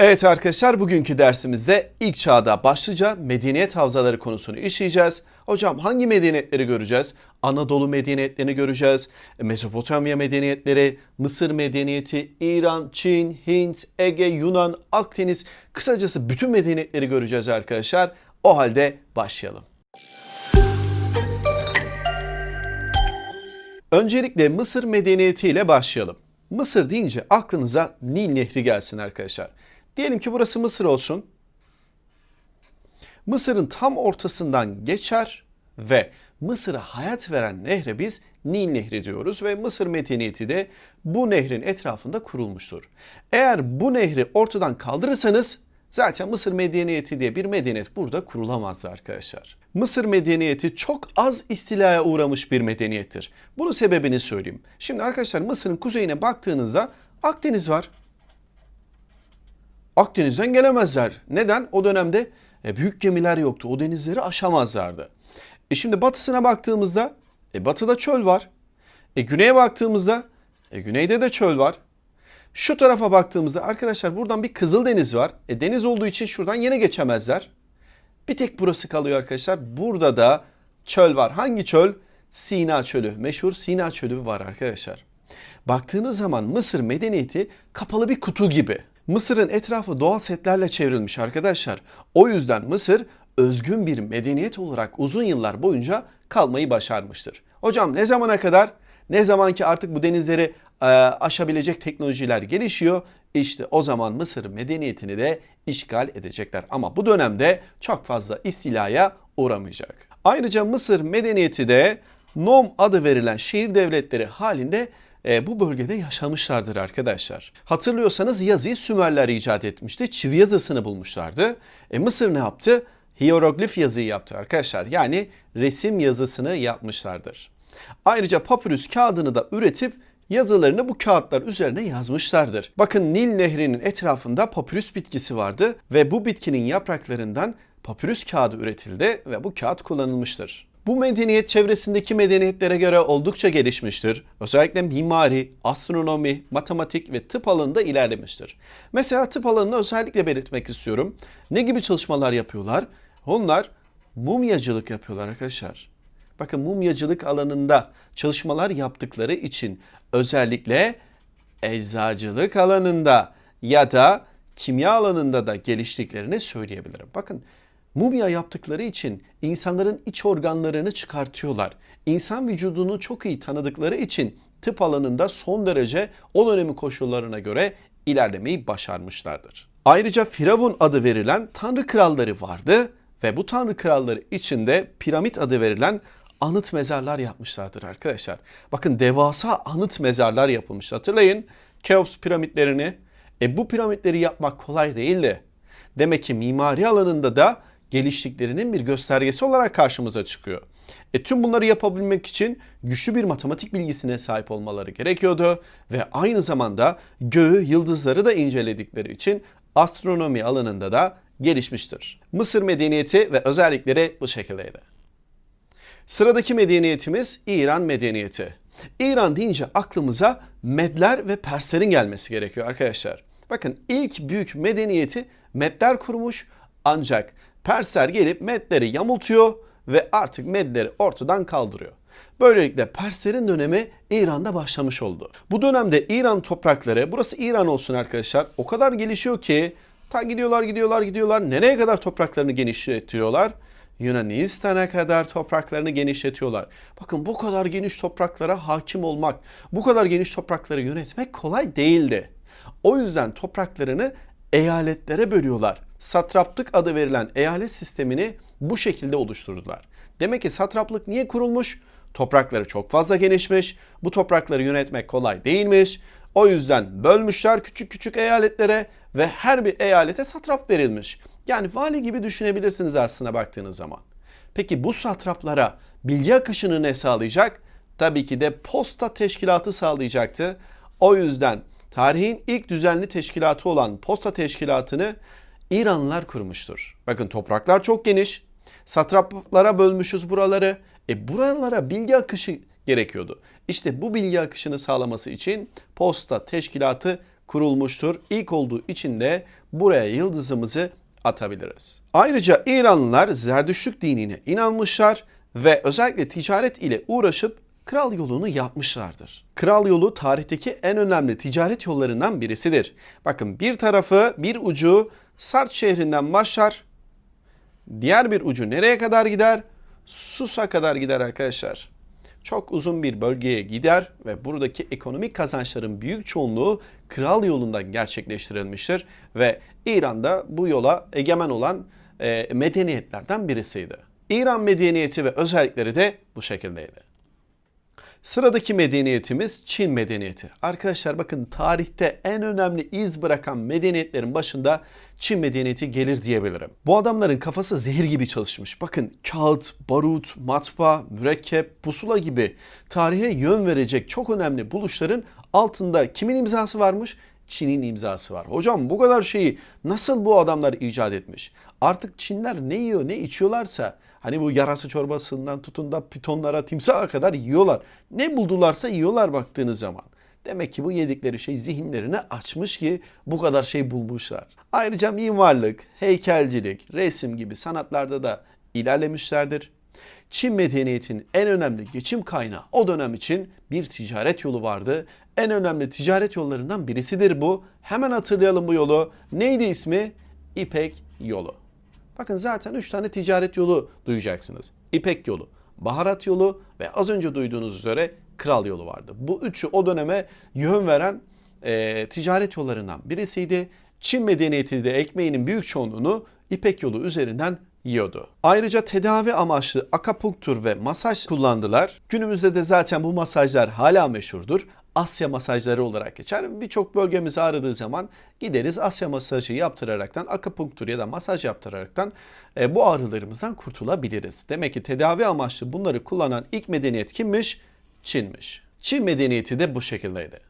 Evet arkadaşlar bugünkü dersimizde ilk çağda başlıca medeniyet havzaları konusunu işleyeceğiz. Hocam hangi medeniyetleri göreceğiz? Anadolu medeniyetlerini göreceğiz. Mezopotamya medeniyetleri, Mısır medeniyeti, İran, Çin, Hint, Ege, Yunan, Akdeniz kısacası bütün medeniyetleri göreceğiz arkadaşlar. O halde başlayalım. Öncelikle Mısır medeniyeti ile başlayalım. Mısır deyince aklınıza Nil Nehri gelsin arkadaşlar. Diyelim ki burası Mısır olsun. Mısır'ın tam ortasından geçer ve Mısır'a hayat veren nehre biz Nil Nehri diyoruz ve Mısır medeniyeti de bu nehrin etrafında kurulmuştur. Eğer bu nehri ortadan kaldırırsanız zaten Mısır medeniyeti diye bir medeniyet burada kurulamazdı arkadaşlar. Mısır medeniyeti çok az istilaya uğramış bir medeniyettir. Bunun sebebini söyleyeyim. Şimdi arkadaşlar Mısır'ın kuzeyine baktığınızda Akdeniz var. Akdeniz'den gelemezler. Neden? O dönemde e, büyük gemiler yoktu. O denizleri aşamazlardı. E şimdi batısına baktığımızda e, batıda çöl var. E güneye baktığımızda e, güneyde de çöl var. Şu tarafa baktığımızda arkadaşlar buradan bir Kızıldeniz var. E, deniz olduğu için şuradan yine geçemezler. Bir tek burası kalıyor arkadaşlar. Burada da çöl var. Hangi çöl? Sina Çölü. Meşhur Sina Çölü var arkadaşlar. Baktığınız zaman Mısır medeniyeti kapalı bir kutu gibi. Mısır'ın etrafı doğal setlerle çevrilmiş arkadaşlar. O yüzden Mısır özgün bir medeniyet olarak uzun yıllar boyunca kalmayı başarmıştır. Hocam ne zamana kadar? Ne zaman ki artık bu denizleri e, aşabilecek teknolojiler gelişiyor, işte o zaman Mısır medeniyetini de işgal edecekler. Ama bu dönemde çok fazla istilaya uğramayacak. Ayrıca Mısır medeniyeti de Nom adı verilen şehir devletleri halinde e, bu bölgede yaşamışlardır arkadaşlar. Hatırlıyorsanız yazıyı Sümerler icat etmişti. Çivi yazısını bulmuşlardı. E, Mısır ne yaptı? Hieroglif yazıyı yaptı arkadaşlar. Yani resim yazısını yapmışlardır. Ayrıca papyrus kağıdını da üretip yazılarını bu kağıtlar üzerine yazmışlardır. Bakın Nil Nehri'nin etrafında papyrus bitkisi vardı ve bu bitkinin yapraklarından papyrus kağıdı üretildi ve bu kağıt kullanılmıştır. Bu medeniyet çevresindeki medeniyetlere göre oldukça gelişmiştir. Özellikle mimari, astronomi, matematik ve tıp alanında ilerlemiştir. Mesela tıp alanını özellikle belirtmek istiyorum. Ne gibi çalışmalar yapıyorlar? Onlar mumyacılık yapıyorlar arkadaşlar. Bakın mumyacılık alanında çalışmalar yaptıkları için özellikle eczacılık alanında ya da kimya alanında da geliştiklerini söyleyebilirim. Bakın mumya yaptıkları için insanların iç organlarını çıkartıyorlar. İnsan vücudunu çok iyi tanıdıkları için tıp alanında son derece o dönemin koşullarına göre ilerlemeyi başarmışlardır. Ayrıca Firavun adı verilen tanrı kralları vardı ve bu tanrı kralları içinde piramit adı verilen anıt mezarlar yapmışlardır arkadaşlar. Bakın devasa anıt mezarlar yapılmış. Hatırlayın Keops piramitlerini. E bu piramitleri yapmak kolay değildi. Demek ki mimari alanında da geliştiklerinin bir göstergesi olarak karşımıza çıkıyor. E tüm bunları yapabilmek için güçlü bir matematik bilgisine sahip olmaları gerekiyordu ve aynı zamanda göğü, yıldızları da inceledikleri için astronomi alanında da gelişmiştir. Mısır medeniyeti ve özellikleri bu şekildeydi. Sıradaki medeniyetimiz İran medeniyeti. İran deyince aklımıza Medler ve Perslerin gelmesi gerekiyor arkadaşlar. Bakın ilk büyük medeniyeti Medler kurmuş ancak Persler gelip Medleri yamultuyor ve artık Medleri ortadan kaldırıyor. Böylelikle Perslerin dönemi İran'da başlamış oldu. Bu dönemde İran toprakları, burası İran olsun arkadaşlar, o kadar gelişiyor ki ta gidiyorlar gidiyorlar gidiyorlar. Nereye kadar topraklarını genişletiyorlar? Yunanistan'a kadar topraklarını genişletiyorlar. Bakın bu kadar geniş topraklara hakim olmak, bu kadar geniş toprakları yönetmek kolay değildi. O yüzden topraklarını eyaletlere bölüyorlar. Satraplık adı verilen eyalet sistemini bu şekilde oluşturdular. Demek ki satraplık niye kurulmuş? Toprakları çok fazla genişmiş. Bu toprakları yönetmek kolay değilmiş. O yüzden bölmüşler küçük küçük eyaletlere ve her bir eyalete satrap verilmiş. Yani vali gibi düşünebilirsiniz aslında baktığınız zaman. Peki bu satraplara bilgi akışını ne sağlayacak? Tabii ki de posta teşkilatı sağlayacaktı. O yüzden tarihin ilk düzenli teşkilatı olan posta teşkilatını İranlılar kurmuştur. Bakın topraklar çok geniş. Satraplara bölmüşüz buraları. E buralara bilgi akışı gerekiyordu. İşte bu bilgi akışını sağlaması için posta teşkilatı kurulmuştur. İlk olduğu için de buraya yıldızımızı atabiliriz. Ayrıca İranlılar Zerdüştlük dinine inanmışlar ve özellikle ticaret ile uğraşıp kral yolunu yapmışlardır. Kral yolu tarihteki en önemli ticaret yollarından birisidir. Bakın bir tarafı, bir ucu Sart şehrinden başlar. Diğer bir ucu nereye kadar gider? Sus'a kadar gider arkadaşlar. Çok uzun bir bölgeye gider ve buradaki ekonomik kazançların büyük çoğunluğu kral yolundan gerçekleştirilmiştir ve İran'da bu yola egemen olan e, medeniyetlerden birisiydi. İran medeniyeti ve özellikleri de bu şekildeydi. Sıradaki medeniyetimiz Çin medeniyeti. Arkadaşlar bakın tarihte en önemli iz bırakan medeniyetlerin başında Çin medeniyeti gelir diyebilirim. Bu adamların kafası zehir gibi çalışmış. Bakın kağıt, barut, matbaa, mürekkep, pusula gibi tarihe yön verecek çok önemli buluşların altında kimin imzası varmış? Çin'in imzası var. Hocam bu kadar şeyi nasıl bu adamlar icat etmiş? Artık Çinler ne yiyor ne içiyorlarsa hani bu yarası çorbasından tutun da pitonlara timsaha kadar yiyorlar. Ne buldularsa yiyorlar baktığınız zaman. Demek ki bu yedikleri şey zihinlerini açmış ki bu kadar şey bulmuşlar. Ayrıca mimarlık, heykelcilik, resim gibi sanatlarda da ilerlemişlerdir. Çin medeniyetinin en önemli geçim kaynağı o dönem için bir ticaret yolu vardı. En önemli ticaret yollarından birisidir bu. Hemen hatırlayalım bu yolu. Neydi ismi? İpek yolu. Bakın zaten 3 tane ticaret yolu duyacaksınız. İpek yolu, baharat yolu ve az önce duyduğunuz üzere kral yolu vardı. Bu üçü o döneme yön veren e, ticaret yollarından birisiydi. Çin medeniyeti de ekmeğinin büyük çoğunluğunu İpek yolu üzerinden yiyordu. Ayrıca tedavi amaçlı akupunktur ve masaj kullandılar. Günümüzde de zaten bu masajlar hala meşhurdur. Asya masajları olarak geçer. Birçok bölgemizi aradığı zaman gideriz Asya masajı yaptıraraktan, akupunktur ya da masaj yaptıraraktan e, bu ağrılarımızdan kurtulabiliriz. Demek ki tedavi amaçlı bunları kullanan ilk medeniyet kimmiş? Çin'miş. Çin medeniyeti de bu şekildeydi.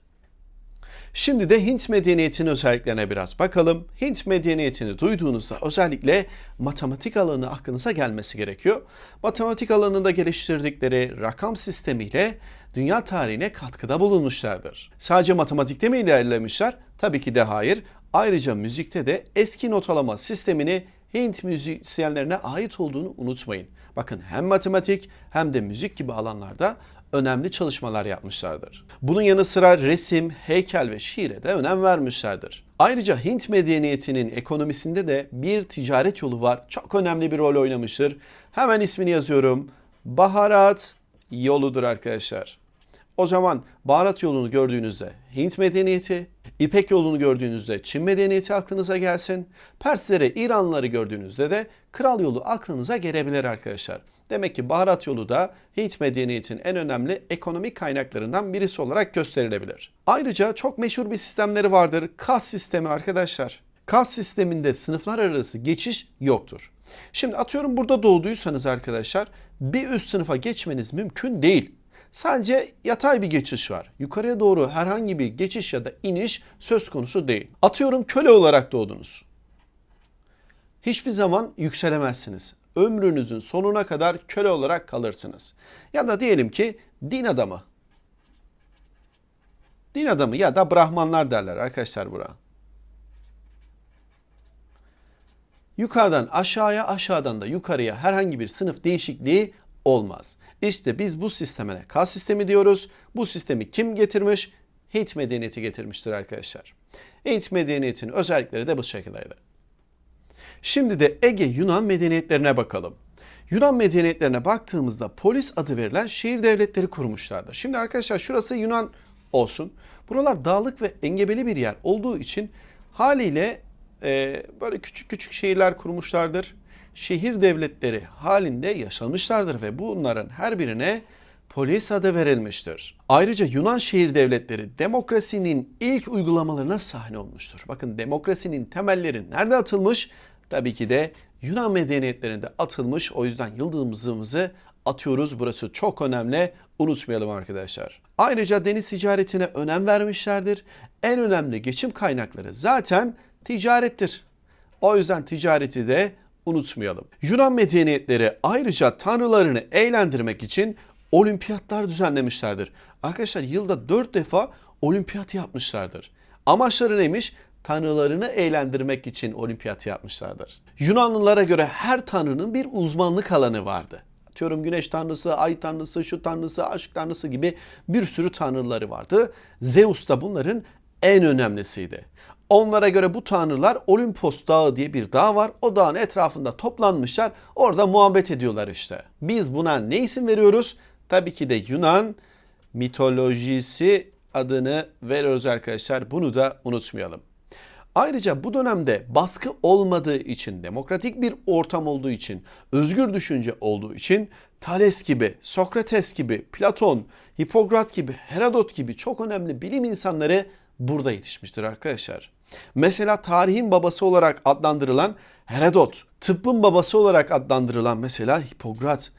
Şimdi de Hint medeniyetinin özelliklerine biraz bakalım. Hint medeniyetini duyduğunuzda özellikle matematik alanı aklınıza gelmesi gerekiyor. Matematik alanında geliştirdikleri rakam sistemiyle dünya tarihine katkıda bulunmuşlardır. Sadece matematikte mi ilerlemişler? Tabii ki de hayır. Ayrıca müzikte de eski notalama sistemini Hint müzisyenlerine ait olduğunu unutmayın. Bakın hem matematik hem de müzik gibi alanlarda önemli çalışmalar yapmışlardır. Bunun yanı sıra resim, heykel ve şiire de önem vermişlerdir. Ayrıca Hint medeniyetinin ekonomisinde de bir ticaret yolu var. Çok önemli bir rol oynamıştır. Hemen ismini yazıyorum. Baharat yoludur arkadaşlar. O zaman baharat yolunu gördüğünüzde Hint medeniyeti, İpek yolunu gördüğünüzde Çin medeniyeti aklınıza gelsin. Persleri, İranlıları gördüğünüzde de kral yolu aklınıza gelebilir arkadaşlar. Demek ki baharat yolu da Hint medeniyetinin en önemli ekonomik kaynaklarından birisi olarak gösterilebilir. Ayrıca çok meşhur bir sistemleri vardır. Kas sistemi arkadaşlar. Kas sisteminde sınıflar arası geçiş yoktur. Şimdi atıyorum burada doğduysanız arkadaşlar bir üst sınıfa geçmeniz mümkün değil. Sadece yatay bir geçiş var. Yukarıya doğru herhangi bir geçiş ya da iniş söz konusu değil. Atıyorum köle olarak doğdunuz. Hiçbir zaman yükselemezsiniz. Ömrünüzün sonuna kadar köle olarak kalırsınız. Ya da diyelim ki din adamı. Din adamı ya da Brahmanlar derler arkadaşlar bura. Yukarıdan aşağıya, aşağıdan da yukarıya herhangi bir sınıf değişikliği olmaz. İşte biz bu sistemine K sistemi diyoruz. Bu sistemi kim getirmiş? Hint medeniyeti getirmiştir arkadaşlar. Hint medeniyetinin özellikleri de bu şekildeydi. Şimdi de Ege Yunan medeniyetlerine bakalım. Yunan medeniyetlerine baktığımızda polis adı verilen şehir devletleri kurmuşlardı. Şimdi arkadaşlar şurası Yunan olsun. Buralar dağlık ve engebeli bir yer olduğu için haliyle e, böyle küçük küçük şehirler kurmuşlardır. Şehir devletleri halinde yaşamışlardır ve bunların her birine polis adı verilmiştir. Ayrıca Yunan şehir devletleri demokrasinin ilk uygulamalarına sahne olmuştur. Bakın demokrasinin temelleri nerede atılmış? Tabii ki de Yunan medeniyetlerinde atılmış. O yüzden yıldızımızı atıyoruz. Burası çok önemli. Unutmayalım arkadaşlar. Ayrıca deniz ticaretine önem vermişlerdir. En önemli geçim kaynakları zaten ticarettir. O yüzden ticareti de unutmayalım. Yunan medeniyetleri ayrıca tanrılarını eğlendirmek için olimpiyatlar düzenlemişlerdir. Arkadaşlar yılda 4 defa olimpiyat yapmışlardır. Amaçları neymiş? Tanrılarını eğlendirmek için olimpiyat yapmışlardır. Yunanlılara göre her tanrının bir uzmanlık alanı vardı. Atıyorum güneş tanrısı, ay tanrısı, şu tanrısı, aşk tanrısı gibi bir sürü tanrıları vardı. Zeus da bunların en önemlisiydi. Onlara göre bu tanrılar Olimpos Dağı diye bir dağ var. O dağın etrafında toplanmışlar. Orada muhabbet ediyorlar işte. Biz buna ne isim veriyoruz? Tabii ki de Yunan mitolojisi adını veriyoruz arkadaşlar. Bunu da unutmayalım. Ayrıca bu dönemde baskı olmadığı için, demokratik bir ortam olduğu için, özgür düşünce olduğu için Thales gibi, Sokrates gibi, Platon, Hipokrat gibi, Herodot gibi çok önemli bilim insanları burada yetişmiştir arkadaşlar. Mesela tarihin babası olarak adlandırılan Herodot, tıbbın babası olarak adlandırılan mesela Hipokrat,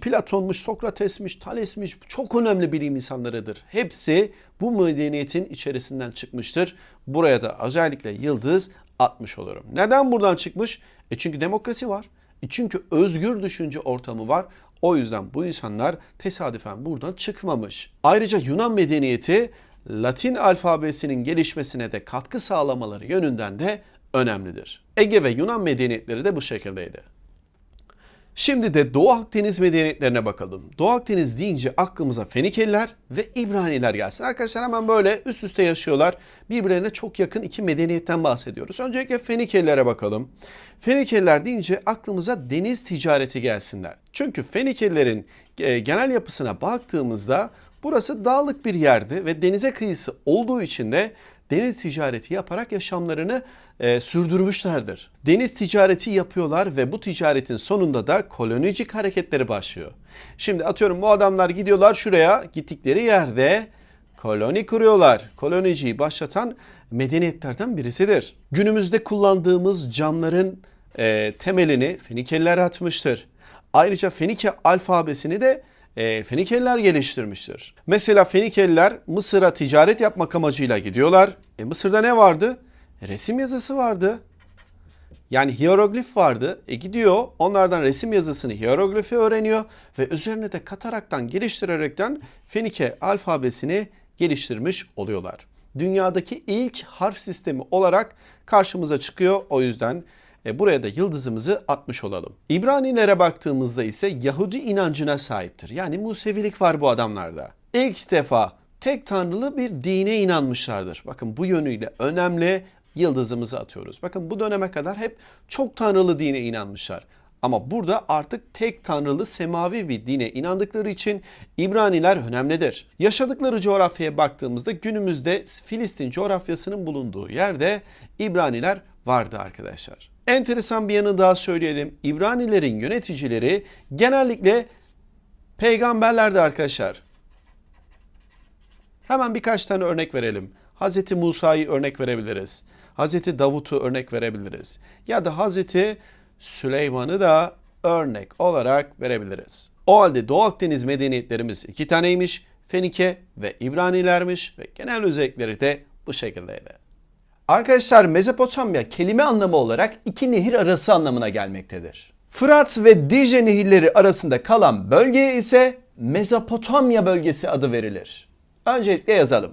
Platon'muş, Sokrates'miş, Thales'miş çok önemli bilim insanlarıdır. Hepsi bu medeniyetin içerisinden çıkmıştır. Buraya da özellikle yıldız atmış olurum. Neden buradan çıkmış? E çünkü demokrasi var. E çünkü özgür düşünce ortamı var. O yüzden bu insanlar tesadüfen buradan çıkmamış. Ayrıca Yunan medeniyeti Latin alfabesinin gelişmesine de katkı sağlamaları yönünden de önemlidir. Ege ve Yunan medeniyetleri de bu şekildeydi. Şimdi de Doğu Akdeniz medeniyetlerine bakalım. Doğu Akdeniz deyince aklımıza Fenikeliler ve İbraniler gelsin. Arkadaşlar hemen böyle üst üste yaşıyorlar. Birbirlerine çok yakın iki medeniyetten bahsediyoruz. Öncelikle Fenikelilere bakalım. Fenikeliler deyince aklımıza deniz ticareti gelsinler. Çünkü Fenikelilerin e, genel yapısına baktığımızda burası dağlık bir yerdi ve denize kıyısı olduğu için de deniz ticareti yaparak yaşamlarını e, sürdürmüşlerdir. Deniz ticareti yapıyorlar ve bu ticaretin sonunda da kolonicik hareketleri başlıyor. Şimdi atıyorum bu adamlar gidiyorlar şuraya gittikleri yerde koloni kuruyorlar. Koloniciyi başlatan medeniyetlerden birisidir. Günümüzde kullandığımız camların e, temelini Fenikeliler atmıştır. Ayrıca Fenike alfabesini de e, Fenikeliler geliştirmiştir. Mesela Fenikeliler Mısır'a ticaret yapmak amacıyla gidiyorlar. E, Mısır'da ne vardı? Resim yazısı vardı. Yani hieroglif vardı. E gidiyor onlardan resim yazısını hieroglifi öğreniyor ve üzerine de kataraktan geliştirerekten Fenike alfabesini geliştirmiş oluyorlar. Dünyadaki ilk harf sistemi olarak karşımıza çıkıyor. O yüzden e, buraya da yıldızımızı atmış olalım. İbranilere baktığımızda ise Yahudi inancına sahiptir. Yani Musevilik var bu adamlarda. İlk defa tek tanrılı bir dine inanmışlardır. Bakın bu yönüyle önemli yıldızımızı atıyoruz. Bakın bu döneme kadar hep çok tanrılı dine inanmışlar. Ama burada artık tek tanrılı semavi bir dine inandıkları için İbraniler önemlidir. Yaşadıkları coğrafyaya baktığımızda günümüzde Filistin coğrafyasının bulunduğu yerde İbraniler vardı arkadaşlar. Enteresan bir yanı daha söyleyelim. İbranilerin yöneticileri genellikle peygamberlerdi arkadaşlar. Hemen birkaç tane örnek verelim. Hz. Musa'yı örnek verebiliriz. Hz. Davut'u örnek verebiliriz. Ya da Hz. Süleyman'ı da örnek olarak verebiliriz. O halde Doğu Akdeniz medeniyetlerimiz iki taneymiş. Fenike ve İbranilermiş ve genel özellikleri de bu şekildeydi. Arkadaşlar Mezopotamya kelime anlamı olarak iki nehir arası anlamına gelmektedir. Fırat ve Dicle nehirleri arasında kalan bölgeye ise Mezopotamya bölgesi adı verilir. Öncelikle yazalım.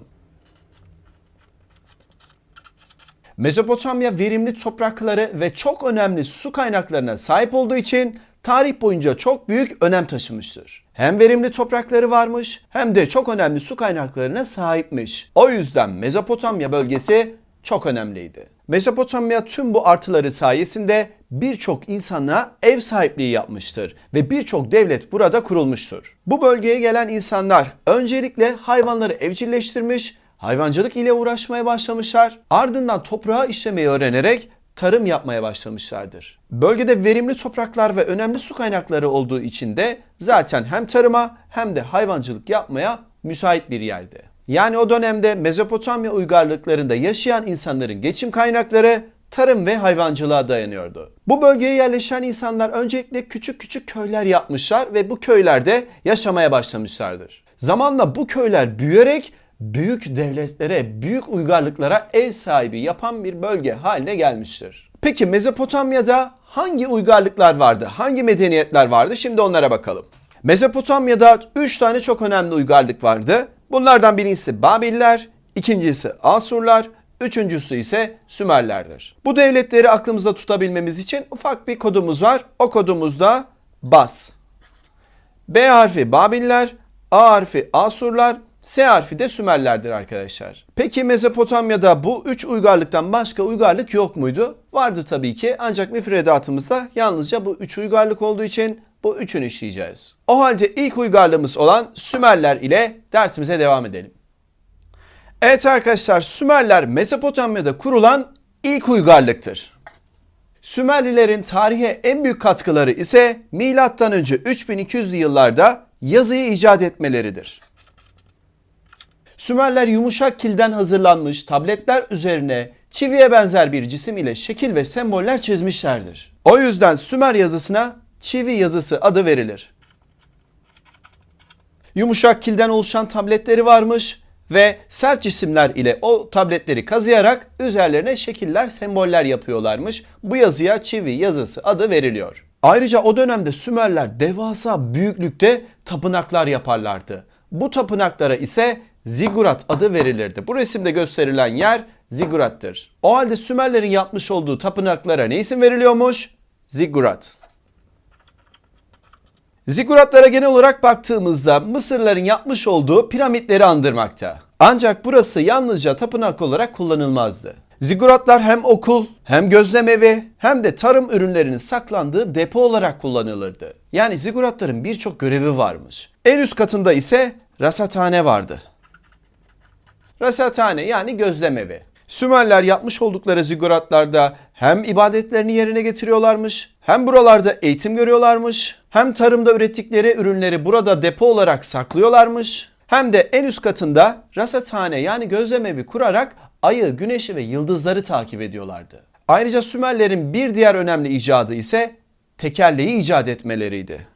Mezopotamya verimli toprakları ve çok önemli su kaynaklarına sahip olduğu için tarih boyunca çok büyük önem taşımıştır. Hem verimli toprakları varmış hem de çok önemli su kaynaklarına sahipmiş. O yüzden Mezopotamya bölgesi çok önemliydi. Mezopotamya tüm bu artıları sayesinde birçok insana ev sahipliği yapmıştır ve birçok devlet burada kurulmuştur. Bu bölgeye gelen insanlar öncelikle hayvanları evcilleştirmiş, hayvancılık ile uğraşmaya başlamışlar. Ardından toprağı işlemeyi öğrenerek tarım yapmaya başlamışlardır. Bölgede verimli topraklar ve önemli su kaynakları olduğu için de zaten hem tarıma hem de hayvancılık yapmaya müsait bir yerdi. Yani o dönemde Mezopotamya uygarlıklarında yaşayan insanların geçim kaynakları tarım ve hayvancılığa dayanıyordu. Bu bölgeye yerleşen insanlar öncelikle küçük küçük köyler yapmışlar ve bu köylerde yaşamaya başlamışlardır. Zamanla bu köyler büyüyerek büyük devletlere, büyük uygarlıklara ev sahibi yapan bir bölge haline gelmiştir. Peki Mezopotamya'da hangi uygarlıklar vardı? Hangi medeniyetler vardı? Şimdi onlara bakalım. Mezopotamya'da 3 tane çok önemli uygarlık vardı. Bunlardan birincisi Babiller, ikincisi Asurlar, üçüncüsü ise Sümerlerdir. Bu devletleri aklımızda tutabilmemiz için ufak bir kodumuz var. O kodumuz da BAS. B harfi Babiller, A harfi Asurlar, S harfi de Sümerlerdir arkadaşlar. Peki Mezopotamya'da bu üç uygarlıktan başka uygarlık yok muydu? Vardı tabii ki ancak müfredatımızda yalnızca bu üç uygarlık olduğu için bu üçünü işleyeceğiz. O halde ilk uygarlığımız olan Sümerler ile dersimize devam edelim. Evet arkadaşlar Sümerler Mezopotamya'da kurulan ilk uygarlıktır. Sümerlilerin tarihe en büyük katkıları ise milattan önce 3200'lü yıllarda yazıyı icat etmeleridir. Sümerler yumuşak kilden hazırlanmış tabletler üzerine çiviye benzer bir cisim ile şekil ve semboller çizmişlerdir. O yüzden Sümer yazısına çivi yazısı adı verilir. Yumuşak kilden oluşan tabletleri varmış ve sert cisimler ile o tabletleri kazıyarak üzerlerine şekiller, semboller yapıyorlarmış. Bu yazıya çivi yazısı adı veriliyor. Ayrıca o dönemde Sümerler devasa büyüklükte tapınaklar yaparlardı. Bu tapınaklara ise zigurat adı verilirdi. Bu resimde gösterilen yer zigurattır. O halde Sümerlerin yapmış olduğu tapınaklara ne isim veriliyormuş? Zigurat. Ziguratlara genel olarak baktığımızda Mısırların yapmış olduğu piramitleri andırmakta. Ancak burası yalnızca tapınak olarak kullanılmazdı. Ziguratlar hem okul, hem gözlem evi, hem de tarım ürünlerinin saklandığı depo olarak kullanılırdı. Yani ziguratların birçok görevi varmış. En üst katında ise rasathane vardı. Rasathane yani gözlem evi. Sümerler yapmış oldukları ziguratlarda hem ibadetlerini yerine getiriyorlarmış, hem buralarda eğitim görüyorlarmış, hem tarımda ürettikleri ürünleri burada depo olarak saklıyorlarmış, hem de en üst katında rasathane yani gözlem evi kurarak ayı, güneşi ve yıldızları takip ediyorlardı. Ayrıca Sümerlerin bir diğer önemli icadı ise tekerleği icat etmeleriydi.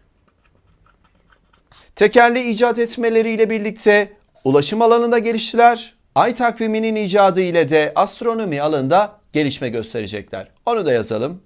Tekerleği icat etmeleriyle birlikte ulaşım alanında geliştiler. Ay takviminin icadı ile de astronomi alanında gelişme gösterecekler. Onu da yazalım.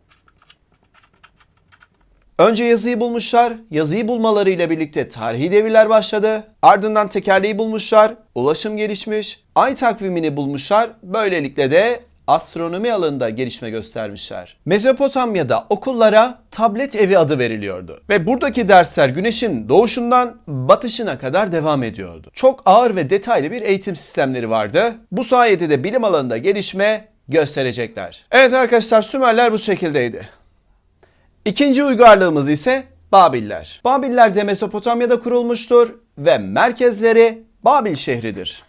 Önce yazıyı bulmuşlar. Yazıyı bulmalarıyla birlikte tarihi devirler başladı. Ardından tekerleği bulmuşlar. Ulaşım gelişmiş. Ay takvimini bulmuşlar. Böylelikle de astronomi alanında gelişme göstermişler. Mezopotamya'da okullara tablet evi adı veriliyordu. Ve buradaki dersler güneşin doğuşundan batışına kadar devam ediyordu. Çok ağır ve detaylı bir eğitim sistemleri vardı. Bu sayede de bilim alanında gelişme gösterecekler. Evet arkadaşlar Sümerler bu şekildeydi. İkinci uygarlığımız ise Babiller. Babiller de Mezopotamya'da kurulmuştur ve merkezleri Babil şehridir.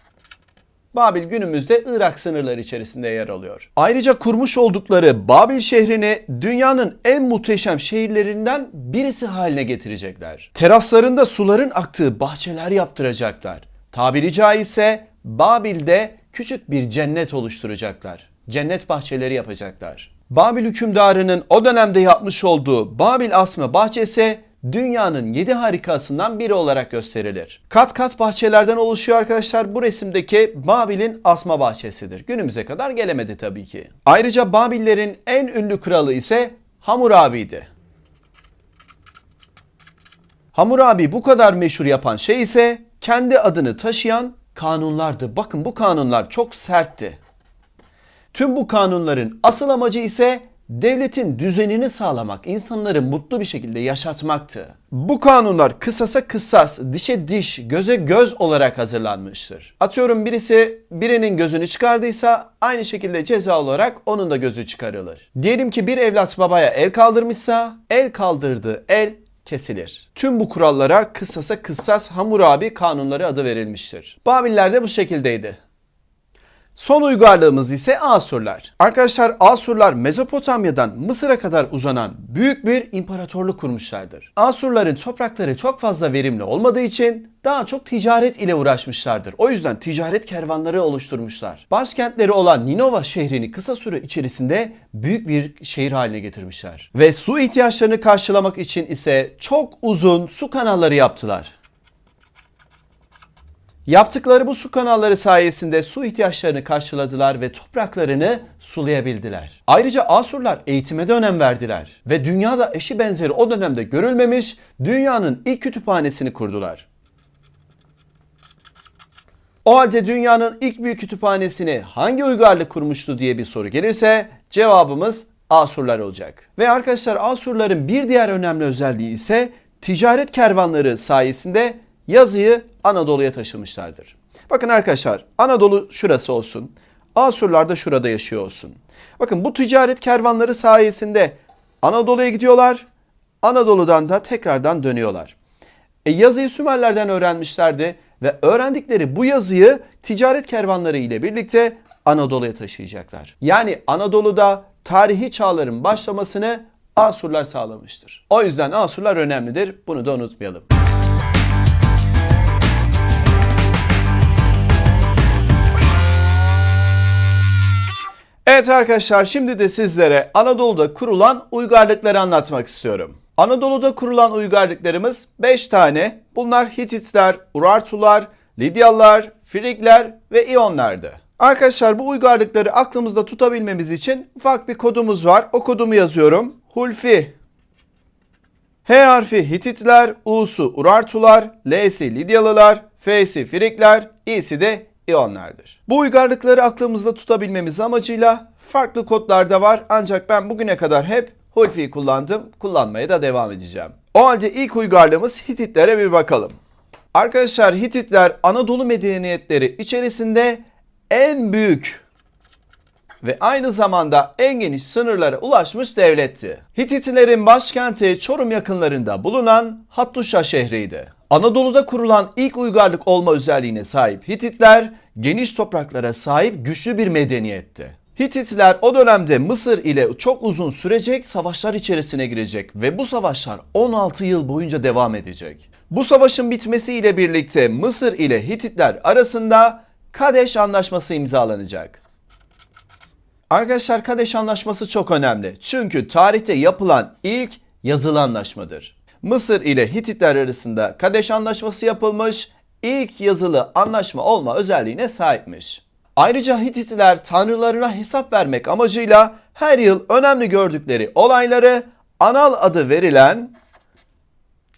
Babil günümüzde Irak sınırları içerisinde yer alıyor. Ayrıca kurmuş oldukları Babil şehrini dünyanın en muhteşem şehirlerinden birisi haline getirecekler. Teraslarında suların aktığı bahçeler yaptıracaklar. Tabiri caizse Babil'de küçük bir cennet oluşturacaklar. Cennet bahçeleri yapacaklar. Babil hükümdarının o dönemde yapmış olduğu Babil asma bahçesi dünyanın 7 harikasından biri olarak gösterilir. Kat kat bahçelerden oluşuyor arkadaşlar. Bu resimdeki Babil'in asma bahçesidir. Günümüze kadar gelemedi tabii ki. Ayrıca Babillerin en ünlü kralı ise Hammurabi'ydi. Hammurabi bu kadar meşhur yapan şey ise kendi adını taşıyan kanunlardı. Bakın bu kanunlar çok sertti. Tüm bu kanunların asıl amacı ise devletin düzenini sağlamak, insanları mutlu bir şekilde yaşatmaktı. Bu kanunlar kısasa kısas, dişe diş, göze göz olarak hazırlanmıştır. Atıyorum birisi birinin gözünü çıkardıysa aynı şekilde ceza olarak onun da gözü çıkarılır. Diyelim ki bir evlat babaya el kaldırmışsa el kaldırdığı el kesilir. Tüm bu kurallara kısasa kıssas Hammurabi kanunları adı verilmiştir. Babiller de bu şekildeydi. Son uygarlığımız ise Asurlar. Arkadaşlar Asurlar Mezopotamya'dan Mısır'a kadar uzanan büyük bir imparatorluk kurmuşlardır. Asurların toprakları çok fazla verimli olmadığı için daha çok ticaret ile uğraşmışlardır. O yüzden ticaret kervanları oluşturmuşlar. Başkentleri olan Ninova şehrini kısa süre içerisinde büyük bir şehir haline getirmişler. Ve su ihtiyaçlarını karşılamak için ise çok uzun su kanalları yaptılar. Yaptıkları bu su kanalları sayesinde su ihtiyaçlarını karşıladılar ve topraklarını sulayabildiler. Ayrıca Asurlar eğitime de önem verdiler ve dünyada eşi benzeri o dönemde görülmemiş dünyanın ilk kütüphanesini kurdular. O halde dünyanın ilk büyük kütüphanesini hangi uygarlık kurmuştu diye bir soru gelirse cevabımız Asurlar olacak. Ve arkadaşlar Asurların bir diğer önemli özelliği ise ticaret kervanları sayesinde yazıyı Anadolu'ya taşımışlardır. Bakın arkadaşlar Anadolu şurası olsun. Asurlar da şurada yaşıyor olsun. Bakın bu ticaret kervanları sayesinde Anadolu'ya gidiyorlar. Anadolu'dan da tekrardan dönüyorlar. E, yazıyı Sümerlerden öğrenmişlerdi ve öğrendikleri bu yazıyı ticaret kervanları ile birlikte Anadolu'ya taşıyacaklar. Yani Anadolu'da tarihi çağların başlamasını Asurlar sağlamıştır. O yüzden Asurlar önemlidir. Bunu da unutmayalım. Evet arkadaşlar şimdi de sizlere Anadolu'da kurulan uygarlıkları anlatmak istiyorum. Anadolu'da kurulan uygarlıklarımız 5 tane. Bunlar Hititler, Urartular, Lidyalılar, Frigler ve İyonlardı. Arkadaşlar bu uygarlıkları aklımızda tutabilmemiz için ufak bir kodumuz var. O kodumu yazıyorum. Hulfi. H harfi Hititler, U'su Urartular, L'si Lidyalılar, F'si Frigler, İ'si de İyonlardır. Bu uygarlıkları aklımızda tutabilmemiz amacıyla farklı kodlar da var ancak ben bugüne kadar hep Hulfi'yi kullandım, kullanmaya da devam edeceğim. O halde ilk uygarlığımız Hititlere bir bakalım. Arkadaşlar Hititler Anadolu medeniyetleri içerisinde en büyük ve aynı zamanda en geniş sınırlara ulaşmış devletti. Hititlerin başkenti Çorum yakınlarında bulunan Hattuşa şehriydi. Anadolu'da kurulan ilk uygarlık olma özelliğine sahip Hititler geniş topraklara sahip güçlü bir medeniyetti. Hititler o dönemde Mısır ile çok uzun sürecek savaşlar içerisine girecek ve bu savaşlar 16 yıl boyunca devam edecek. Bu savaşın bitmesi ile birlikte Mısır ile Hititler arasında Kadeş Anlaşması imzalanacak. Arkadaşlar Kadeş Anlaşması çok önemli. Çünkü tarihte yapılan ilk yazılı anlaşmadır. Mısır ile Hititler arasında Kadeş Anlaşması yapılmış, ilk yazılı anlaşma olma özelliğine sahipmiş. Ayrıca Hititler tanrılarına hesap vermek amacıyla her yıl önemli gördükleri olayları anal adı verilen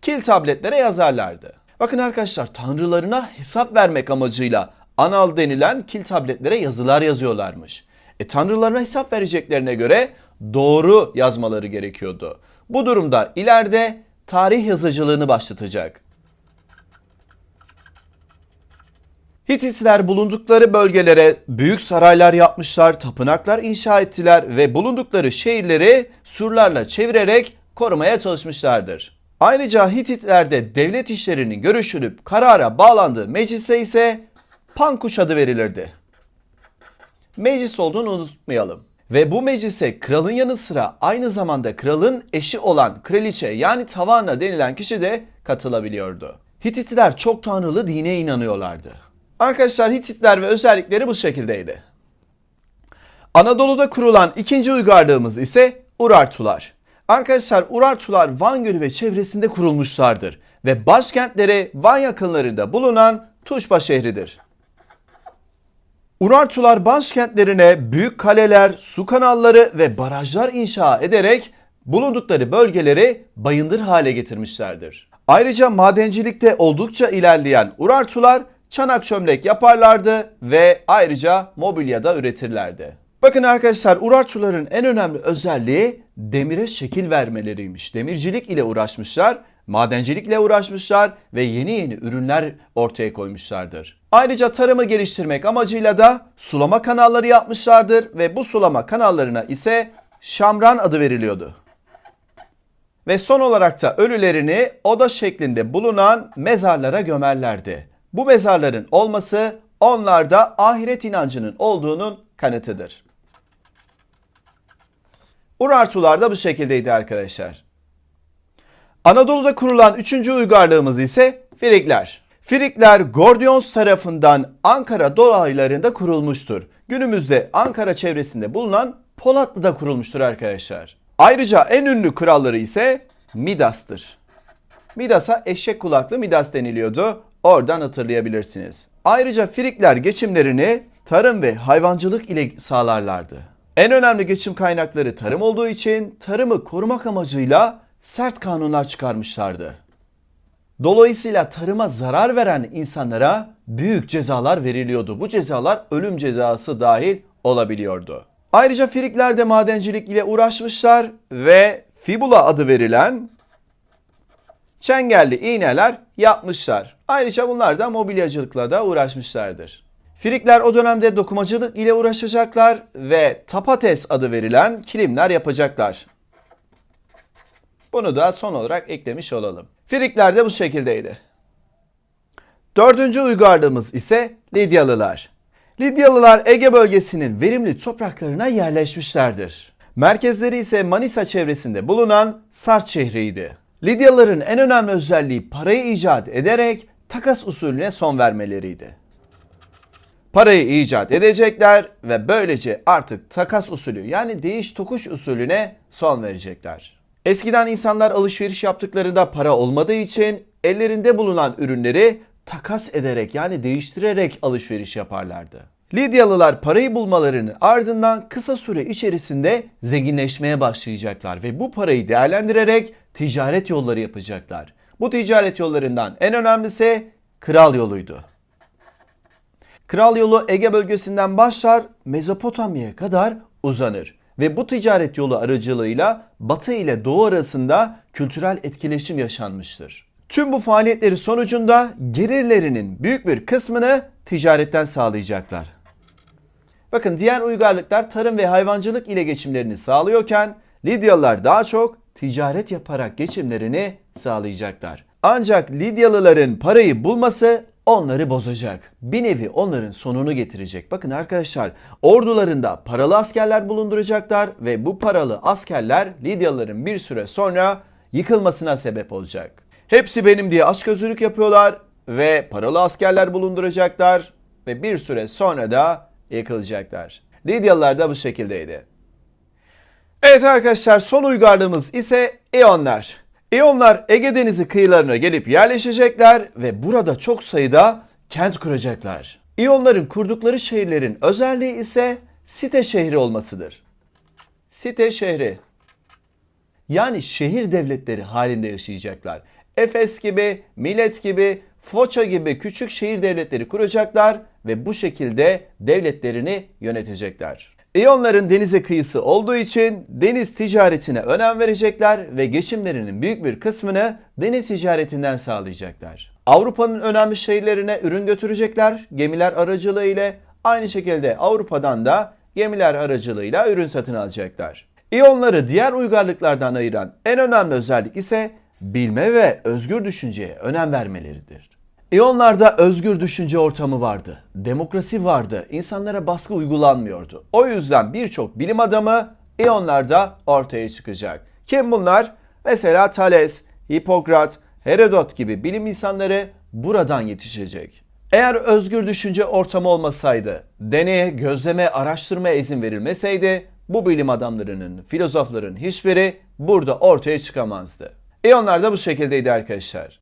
kil tabletlere yazarlardı. Bakın arkadaşlar tanrılarına hesap vermek amacıyla anal denilen kil tabletlere yazılar yazıyorlarmış. E tanrılarına hesap vereceklerine göre doğru yazmaları gerekiyordu. Bu durumda ileride tarih yazıcılığını başlatacak. Hititler bulundukları bölgelere büyük saraylar yapmışlar, tapınaklar inşa ettiler ve bulundukları şehirleri surlarla çevirerek korumaya çalışmışlardır. Ayrıca Hititlerde devlet işlerinin görüşülüp karara bağlandığı meclise ise Pankuş adı verilirdi. Meclis olduğunu unutmayalım. Ve bu meclise kralın yanı sıra aynı zamanda kralın eşi olan kraliçe yani Tavana denilen kişi de katılabiliyordu. Hititler çok tanrılı dine inanıyorlardı. Arkadaşlar Hititler ve özellikleri bu şekildeydi. Anadolu'da kurulan ikinci uygarlığımız ise Urartular. Arkadaşlar Urartular Van Gölü ve çevresinde kurulmuşlardır ve başkentleri Van yakınlarında bulunan Tuşba şehridir. Urartular başkentlerine büyük kaleler, su kanalları ve barajlar inşa ederek bulundukları bölgeleri bayındır hale getirmişlerdir. Ayrıca madencilikte oldukça ilerleyen Urartular çanak çömlek yaparlardı ve ayrıca mobilya da üretirlerdi. Bakın arkadaşlar Urartuların en önemli özelliği demire şekil vermeleriymiş. Demircilik ile uğraşmışlar, madencilikle uğraşmışlar ve yeni yeni ürünler ortaya koymuşlardır. Ayrıca tarımı geliştirmek amacıyla da sulama kanalları yapmışlardır ve bu sulama kanallarına ise şamran adı veriliyordu. Ve son olarak da ölülerini oda şeklinde bulunan mezarlara gömerlerdi. Bu mezarların olması onlarda ahiret inancının olduğunun kanıtıdır. Urartular da bu şekildeydi arkadaşlar. Anadolu'da kurulan üçüncü uygarlığımız ise Frigler. Frigler Gordions tarafından Ankara dolaylarında kurulmuştur. Günümüzde Ankara çevresinde bulunan Polatlı'da kurulmuştur arkadaşlar. Ayrıca en ünlü kralları ise Midas'tır. Midas'a eşek kulaklı Midas deniliyordu. Oradan hatırlayabilirsiniz. Ayrıca Frikler geçimlerini tarım ve hayvancılık ile sağlarlardı. En önemli geçim kaynakları tarım olduğu için tarımı korumak amacıyla sert kanunlar çıkarmışlardı. Dolayısıyla tarıma zarar veren insanlara büyük cezalar veriliyordu. Bu cezalar ölüm cezası dahil olabiliyordu. Ayrıca Frikler de madencilik ile uğraşmışlar ve fibula adı verilen çengelli iğneler yapmışlar. Ayrıca bunlar da mobilyacılıkla da uğraşmışlardır. Frikler o dönemde dokumacılık ile uğraşacaklar ve tapates adı verilen kilimler yapacaklar. Bunu da son olarak eklemiş olalım. Frikler de bu şekildeydi. Dördüncü uygarlığımız ise Lidyalılar. Lidyalılar Ege bölgesinin verimli topraklarına yerleşmişlerdir. Merkezleri ise Manisa çevresinde bulunan Sart şehriydi. Lidyalıların en önemli özelliği parayı icat ederek takas usulüne son vermeleriydi. Parayı icat edecekler ve böylece artık takas usulü yani değiş tokuş usulüne son verecekler. Eskiden insanlar alışveriş yaptıklarında para olmadığı için ellerinde bulunan ürünleri takas ederek yani değiştirerek alışveriş yaparlardı. Lidyalılar parayı bulmalarının ardından kısa süre içerisinde zenginleşmeye başlayacaklar ve bu parayı değerlendirerek ticaret yolları yapacaklar. Bu ticaret yollarından en önemlisi kral yoluydu. Kral yolu Ege bölgesinden başlar Mezopotamya'ya kadar uzanır ve bu ticaret yolu aracılığıyla Batı ile Doğu arasında kültürel etkileşim yaşanmıştır. Tüm bu faaliyetleri sonucunda gelirlerinin büyük bir kısmını ticaretten sağlayacaklar. Bakın diğer uygarlıklar tarım ve hayvancılık ile geçimlerini sağlıyorken Lidyalılar daha çok ticaret yaparak geçimlerini sağlayacaklar. Ancak Lidyalıların parayı bulması onları bozacak. Bir nevi onların sonunu getirecek. Bakın arkadaşlar ordularında paralı askerler bulunduracaklar ve bu paralı askerler Lidyalıların bir süre sonra yıkılmasına sebep olacak. Hepsi benim diye açgözlülük yapıyorlar ve paralı askerler bulunduracaklar ve bir süre sonra da yıkılacaklar. Lidyalılar da bu şekildeydi. Evet arkadaşlar son uygarlığımız ise İyonlar. İyonlar Ege Denizi kıyılarına gelip yerleşecekler ve burada çok sayıda kent kuracaklar. İyonların kurdukları şehirlerin özelliği ise site şehri olmasıdır. Site şehri. Yani şehir devletleri halinde yaşayacaklar. Efes gibi, Milet gibi, Foça gibi küçük şehir devletleri kuracaklar ve bu şekilde devletlerini yönetecekler. İyonların denize kıyısı olduğu için deniz ticaretine önem verecekler ve geçimlerinin büyük bir kısmını deniz ticaretinden sağlayacaklar. Avrupa'nın önemli şehirlerine ürün götürecekler gemiler aracılığıyla aynı şekilde Avrupa'dan da gemiler aracılığıyla ürün satın alacaklar. İyonları diğer uygarlıklardan ayıran en önemli özellik ise bilme ve özgür düşünceye önem vermeleridir. İyonlarda özgür düşünce ortamı vardı. Demokrasi vardı. İnsanlara baskı uygulanmıyordu. O yüzden birçok bilim adamı İyonlarda ortaya çıkacak. Kim bunlar? Mesela Thales, Hipokrat, Herodot gibi bilim insanları buradan yetişecek. Eğer özgür düşünce ortamı olmasaydı, deneye, gözleme, araştırmaya izin verilmeseydi bu bilim adamlarının, filozofların hiçbiri burada ortaya çıkamazdı. İyonlar da bu şekildeydi arkadaşlar.